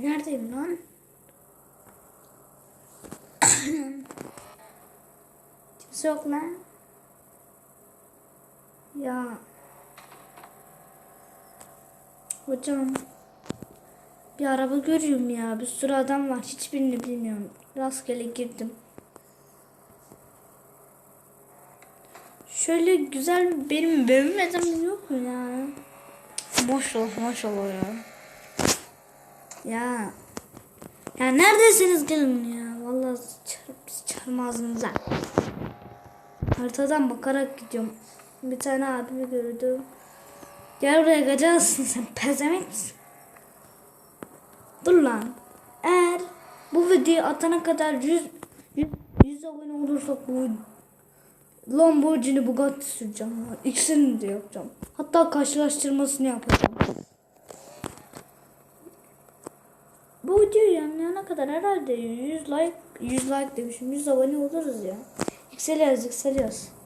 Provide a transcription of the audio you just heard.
Neredeyim lan? Kimse yok lan. Ya. Hocam. Bir araba görüyorum ya. Bir sürü adam var. Hiçbirini bilmiyorum. Rastgele girdim. Şöyle güzel benim benim yok mu ya? Maşallah maşallah ya. Ya. Ya neredesiniz gelin ya? Vallahi çarpım ağzınıza. Haritadan bakarak gidiyorum. Bir tane abimi gördüm. Gel buraya kaçarsın sen pezemek misin? Dur lan. Eğer bu videoyu atana kadar 100 100, 100 abone olursak bu Lamborghini Bugatti süreceğim. İkisini de yapacağım. Hatta karşılaştırmasını yapacağım. Bu videoyu yanlayana kadar herhalde 100 like 100 like demişim 100 abone oluruz ya. Yükseliyoruz yükseliyoruz.